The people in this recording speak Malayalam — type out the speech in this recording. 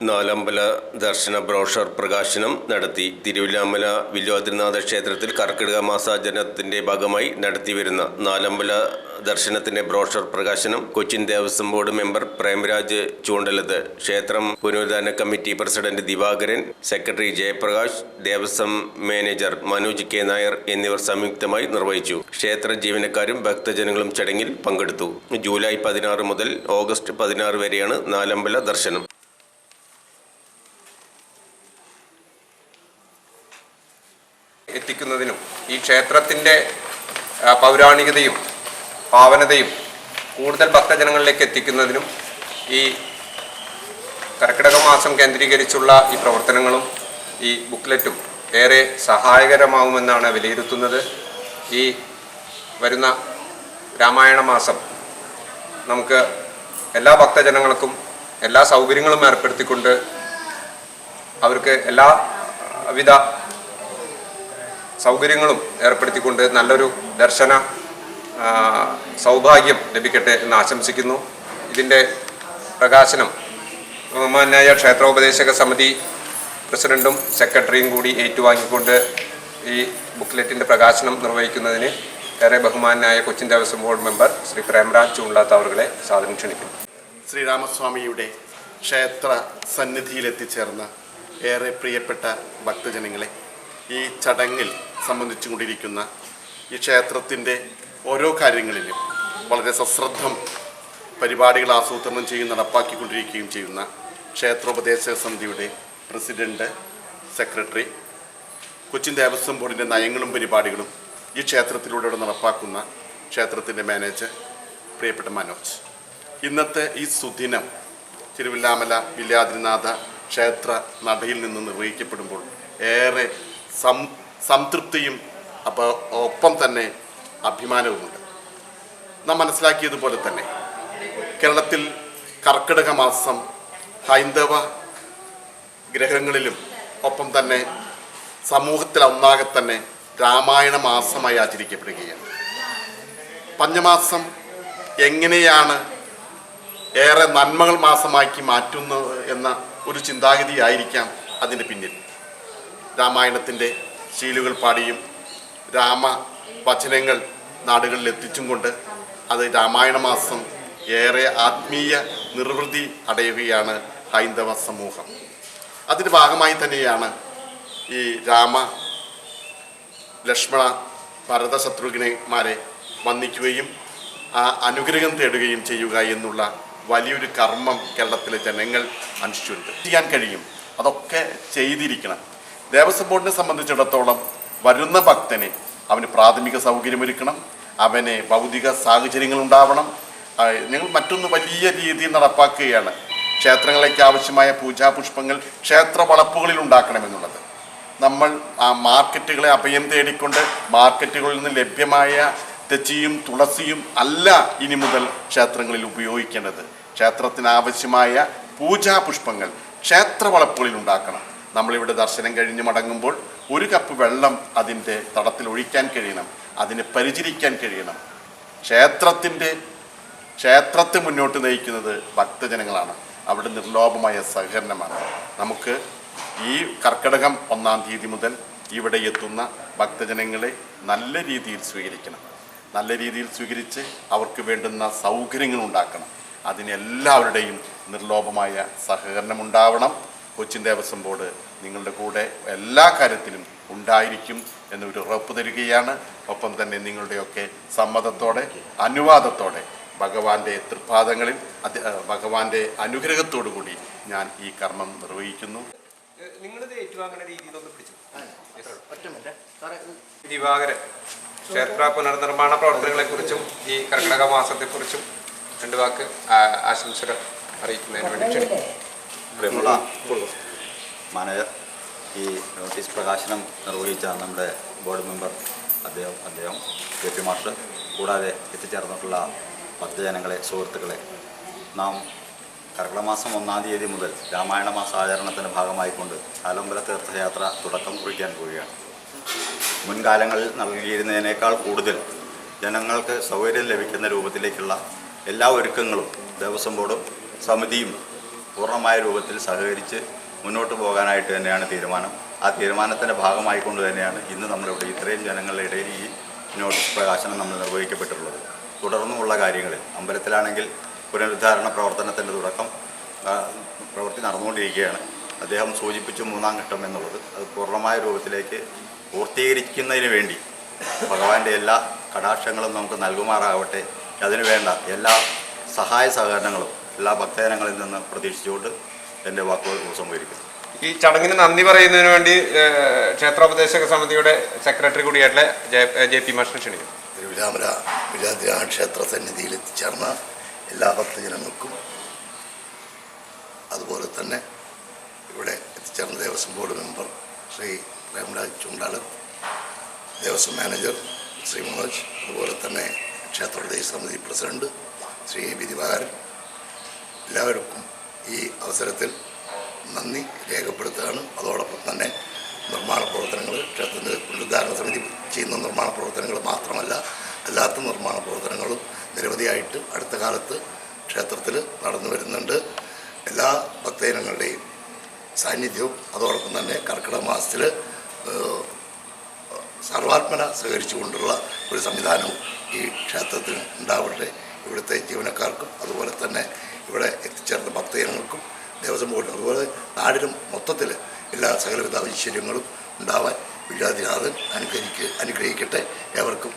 നാലമ്പല ദർശന ബ്രോഷർ പ്രകാശനം നടത്തി. തിരുവില്ലാമല വില്വാദ്രിനാഥ ക്ഷേത്രത്തിൽ കർക്കിടക മാസാചരണത്തിന്റെ ഭാഗമായി നടത്തിവരുന്ന നാലമ്പല ദർശനത്തിന്റെ ബ്രോഷർ പ്രകാശനം കൊച്ചിൻ ദേവസ്വം ബോർഡ് മെമ്പർ പ്രേംരാജ് ചൂണ്ടലത് ക്ഷേത്രം പുനരുദ്ധാരണ committee president Divakaran secretary Jayaprakash Devaswom manager Manoj K. Nair എന്നിവർ സംയുക്തമായി നിർവഹിച്ചു. ക്ഷേത്ര ജീവനക്കാരും ഭക്തജനങ്ങളും ചടങ്ങിൽ പങ്കെടുത്തു. ജൂലൈ പതിനാറ് മുതൽ ഓഗസ്റ്റ് പതിനാറ് വരെയാണ് നാലമ്പല ദർശനം എത്തിക്കുന്നതിനും ഈ ക്ഷേത്രത്തിന്റെ പൗരാണികതയും പാവനതയും കൂടുതൽ ഭക്തജനങ്ങളിലേക്ക് എത്തിക്കുന്നതിനും ഈ കർക്കിടക മാസം കേന്ദ്രീകരിച്ചുള്ള ഈ പ്രവർത്തനങ്ങളും ഈ ബുക്ക്ലെറ്റും ഏറെ സഹായകരമാവുമെന്നാണ് വിലയിരുത്തുന്നത്. ഈ വരുന്ന രാമായണ മാസം നമുക്ക് എല്ലാ ഭക്തജനങ്ങൾക്കും എല്ലാ സൗകര്യങ്ങളും ഏർപ്പെടുത്തിക്കൊണ്ട് അവർക്ക് എല്ലാവിധ സൗകര്യങ്ങളും ഏർപ്പെടുത്തിക്കൊണ്ട് നല്ലൊരു ദർശന സൗഭാഗ്യം ലഭിക്കട്ടെ എന്ന് ആശംസിക്കുന്നു. ഇതിന്റെ പ്രകാശനം ബഹുമാനായ ക്ഷേത്രോപദേശക സമിതി പ്രസിഡന്റും സെക്രട്ടറിയും കൂടി ഏറ്റുവാങ്ങിക്കൊണ്ട് ഈ ബുക്ക്ലെറ്റിന്റെ പ്രകാശനം നിർവഹിക്കുന്നതിന് ഏറെ ബഹുമാനായ കൊച്ചിൻ ദേവസ്വം ബോർഡ് മെമ്പർ ശ്രീ പ്രേംരാജ് ചൂണ്ടാത്ത അവരുടെ സാധനം ക്ഷണിക്കുന്നു. ശ്രീരാമസ്വാമിയുടെ ക്ഷേത്ര സന്നിധിയിലെത്തിച്ചേർന്ന ഏറെ പ്രിയപ്പെട്ട ഭക്തജനങ്ങളെ ഈ ചടങ്ങിൽ സംബന്ധിച്ചുകൊണ്ടിരിക്കുന്ന ഈ ക്ഷേത്രത്തിന്റെ ഓരോ കാര്യങ്ങളിലും വളരെ സശ്രദ്ധം പരിപാടികൾ ആസൂത്രണം ചെയ്യും നടപ്പാക്കിക്കൊണ്ടിരിക്കുകയും ചെയ്യുന്ന ക്ഷേത്രോപദേശക സമിതിയുടെ പ്രസിഡന്റ് സെക്രട്ടറി കൊച്ചിൻ ദേവസ്വം ബോർഡിന്റെ നയങ്ങളും പരിപാടികളും ഈ ക്ഷേത്രത്തിലൂടെ നടപ്പാക്കുന്ന ക്ഷേത്രത്തിന്റെ മാനേജർ പ്രിയപ്പെട്ട മനോജ്. ഇന്നത്തെ ഈ സുദിനം തിരുവില്ലാമല വില്യാദ്രിനാഥ ക്ഷേത്ര നടയിൽ നിന്ന് നിർവഹിക്കപ്പെടുമ്പോൾ ഏറെ സം സംതൃപ്തിയും അപ്പോൾ ഒപ്പം തന്നെ അഭിമാനവുമുണ്ട്. നാം മനസ്സിലാക്കിയതുപോലെ തന്നെ കേരളത്തിൽ കർക്കിടക മാസം ഹൈന്ദവ ഗ്രഹങ്ങളിലും ഒപ്പം തന്നെ സമൂഹത്തിൽ ഒന്നാകെ തന്നെ രാമായണ മാസമായി ആചരിക്കപ്പെടുകയാണ്. പഞ്ഞമാസം എങ്ങനെയാണ് ഏറെ നന്മകൾ മാസമാക്കി മാറ്റുന്നത് എന്ന ഒരു ചിന്താഗതിയായിരിക്കാം അതിന്റെ പിന്നിൽ. രാമായണത്തിന്റെ ശീലുകൾ പാടിയും രാമ വചനങ്ങൾ നാടുകളിൽ എത്തിച്ചും കൊണ്ട് അത് രാമായണ മാസം ഏറെ ആത്മീയ നിർവൃതി അടയുകയാണ് ഹൈന്ദവ സമൂഹം. അതിന്റെ ഭാഗമായി തന്നെയാണ് ഈ രാമ ലക്ഷ്മണ ഭരത ശത്രുഘ്നന്മാരെ വന്ദിക്കുകയും ആ അനുഗ്രഹം തേടുകയും ചെയ്യുക എന്നുള്ള വലിയൊരു കർമ്മം കേരളത്തിലെ ജനങ്ങൾ അനുഷ്ഠിച്ചിട്ടുണ്ട്. ചെയ്യാൻ കഴിയും. അതൊക്കെ ചെയ്തിരിക്കണം. ദേവസ്വം ബോർഡിനെ സംബന്ധിച്ചിടത്തോളം വരുന്ന ഭക്തനെ അവന് പ്രാഥമിക സൗകര്യമൊരുക്കണം അവന് ഭൗതിക സാഹചര്യങ്ങൾ ഉണ്ടാവണം നിങ്ങൾ മറ്റൊന്ന് വലിയ രീതിയിൽ നടപ്പാക്കുകയാണ്. ക്ഷേത്രങ്ങളിലേക്ക് ആവശ്യമായ പൂജാപുഷ്പങ്ങൾ ക്ഷേത്ര വളപ്പുകളിൽ ഉണ്ടാക്കണമെന്നുള്ളത്. നമ്മൾ ആ മാർക്കറ്റുകളെ അഭയം തേടിക്കൊണ്ട് മാർക്കറ്റുകളിൽ നിന്ന് ലഭ്യമായ തെച്ചിയും തുളസിയും അല്ല ഇനി മുതൽ ക്ഷേത്രങ്ങളിൽ ഉപയോഗിക്കേണ്ടത്. ക്ഷേത്രത്തിന് ആവശ്യമായ പൂജാപുഷ്പങ്ങൾ ക്ഷേത്ര വളപ്പുകളിൽ ഉണ്ടാക്കണം. നമ്മളിവിടെ ദർശനം കഴിഞ്ഞ് മടങ്ങുമ്പോൾ ഒരു കപ്പ് വെള്ളം അതിന്റെ തടത്തിൽ ഒഴിക്കാൻ കഴിയണം അതിനെ പരിചരിക്കാൻ കഴിയണം. ക്ഷേത്രത്തിന്റെ ക്ഷേത്രത്തെ മുന്നോട്ട് നയിക്കുന്നത് ഭക്തജനങ്ങളാണ്. അവിടെ നിർലോഭമായ സഹകരണമാണ്. നമുക്ക് ഈ കർക്കിടകം ഒന്നാം തീയതി മുതൽ ഇവിടെ എത്തുന്ന ഭക്തജനങ്ങളെ നല്ല രീതിയിൽ സ്വീകരിക്കണം. നല്ല രീതിയിൽ സ്വീകരിച്ച് അവർക്ക് വേണ്ടുന്ന സൗകര്യങ്ങൾ ഉണ്ടാക്കണം. അതിനെല്ലാവരുടെയും നിർലോഭമായ സഹകരണം ഉണ്ടാവണം. കൊച്ചിൻ ദേവസ്വം ബോർഡ് നിങ്ങളുടെ കൂടെ എല്ലാ കാര്യത്തിലും ഉണ്ടായിരിക്കും എന്നൊരു ഉറപ്പ് തരികയാണ്. ഒപ്പം തന്നെ നിങ്ങളുടെയൊക്കെ സമ്മതത്തോടെ അനുവാദത്തോടെ ഭഗവാന്റെ തൃപ്പാദങ്ങളിൽ ഭഗവാന്റെ അനുഗ്രഹത്തോടു കൂടി ഞാൻ ഈ കർമ്മം നിർവഹിക്കുന്നു. ദിവാകരൻ ക്ഷേത്ര പുനർനിർമ്മാണ പ്രവർത്തനങ്ങളെ കുറിച്ചും ഈ കർക്കിടക മാസത്തെക്കുറിച്ചും രണ്ട് വാക്ക് ആശംസകൾ അറിയിക്കുന്നതിന് വേണ്ടി ക്ഷണിക്കുന്നു പ്രിയമുള്ള മാനേജർ ഈ നോട്ടീസ് പ്രകാശനം നിർവഹിച്ച നമ്മുടെ ബോർഡ് മെമ്പർ അദ്ദേഹം അദ്ദേഹം കെ പി മാഷ് കൂടാതെ എത്തിച്ചേർന്നിട്ടുള്ള ഭക്തജനങ്ങളെ സുഹൃത്തുക്കളെ നാം കർക്കിടമാസം ഒന്നാം തീയതി മുതൽ രാമായണ മാസാചരണത്തിന്റെ ഭാഗമായിക്കൊണ്ട് ആലമ്പല തീർത്ഥയാത്ര തുടക്കം കുറിക്കാൻ പോവുകയാണ്. മുൻകാലങ്ങളിൽ നൽകിയിരുന്നതിനേക്കാൾ കൂടുതൽ ജനങ്ങൾക്ക് സൗകര്യം ലഭിക്കുന്ന രൂപത്തിലേക്കുള്ള എല്ലാ ഒരുക്കങ്ങളും ദേവസ്വം ബോർഡും സമിതിയും പൂർണമായ രൂപത്തിൽ സഹകരിച്ച് മുന്നോട്ട് പോകാനായിട്ട് തന്നെയാണ് തീരുമാനം. ആ തീരുമാനത്തിന്റെ ഭാഗമായിക്കൊണ്ട് തന്നെയാണ് ഇന്ന് നമ്മളിവിടെ ഇത്രയും ജനങ്ങളുടെ ഇടയിൽ ഈ നോട്ടീസ് പ്രകാശനം നമ്മൾ നിർവഹിക്കപ്പെട്ടിട്ടുള്ളത്. തുടർന്നുമുള്ള കാര്യങ്ങളിൽ അമ്പലത്തിലാണെങ്കിൽ പുനരുദ്ധാരണ പ്രവർത്തനത്തിന്റെ തുടക്കം പ്രവൃത്തി നടന്നുകൊണ്ടിരിക്കുകയാണ്. അദ്ദേഹം സൂചിപ്പിച്ച മൂന്നാം ഘട്ടം എന്നുള്ളത്. അത് പൂർണമായ രൂപത്തിലേക്ക് പൂർത്തീകരിക്കുന്നതിന് വേണ്ടി ഭഗവാന്റെ എല്ലാ കടാക്ഷങ്ങളും നമുക്ക് നൽകുമാറാകട്ടെ. അതിനു വേണ്ട എല്ലാ സഹായ സഹകരണങ്ങളും എല്ലാ ഭക്തജനങ്ങളിൽ നിന്ന് പ്രതീക്ഷിച്ചുകൊണ്ട് എന്റെ വാക്കുകൾ ഉപസംഹരിക്കുന്നു. ഈ ചടങ്ങിന് നന്ദി പറയുന്നതിന് വേണ്ടി ക്ഷേത്രോപദേശക സമിതിയുടെ സെക്രട്ടറി കൂടിയായിട്ടുള്ള ജെ- പി മാഷിനെ ക്ഷണിക്കും തിരുവിതാമല വിജാദ്രിനാഥ ക്ഷേത്ര സന്നിധിയിൽ എത്തിച്ചേർന്ന എല്ലാ ഭക്തജനങ്ങൾക്കും അതുപോലെ തന്നെ ഇവിടെ എത്തിച്ചേർന്ന Devaswom board member Shri Premraj Chundalan Devaswom manager Shri Manoj അതുപോലെ തന്നെ ക്ഷേത്രോപദേശ സമിതി president Shri A B Divakaran എല്ലാവർക്കും ഈ അവസരത്തിൽ നന്ദി രേഖപ്പെടുത്തുകയാണ്. അതോടൊപ്പം തന്നെ നിർമ്മാണ പ്രവർത്തനങ്ങൾ ക്ഷേത്രത്തിന്റെ പുനരുദ്ധാരണ സമിതി ചെയ്യുന്ന നിർമ്മാണ പ്രവർത്തനങ്ങൾ മാത്രമല്ല അല്ലാത്ത നിർമ്മാണ പ്രവർത്തനങ്ങളും നിരവധിയായിട്ട് അടുത്ത കാലത്ത് ക്ഷേത്രത്തിൽ നടന്നു വരുന്നുണ്ട്. എല്ലാ ഭക്തജനങ്ങളുടെയും സാന്നിധ്യവും അതോടൊപ്പം തന്നെ കർക്കിടക മാസത്തിൽ സർവാത്മന സഹകരിച്ചുകൊണ്ടുള്ള ഒരു സംവിധാനവും ഈ ക്ഷേത്രത്തിന് ഉണ്ടാവട്ടെ. ഇവിടുത്തെ ജീവനക്കാർക്കും അതുപോലെ തന്നെ ഇവിടെ എത്തിച്ചേർന്ന ഭക്തജനങ്ങൾക്കും ദേവസ്വം ബോർഡിനും അതുപോലെ നാടിനും മൊത്തത്തിൽ എല്ലാ സകലവിധ ഐശ്വര്യങ്ങളും ഉണ്ടാവാൻ വിദ്യാധിനാഥൻ അനുഗ്രഹിക്കുക അനുഗ്രഹിക്കട്ടെ. ഏവർക്കും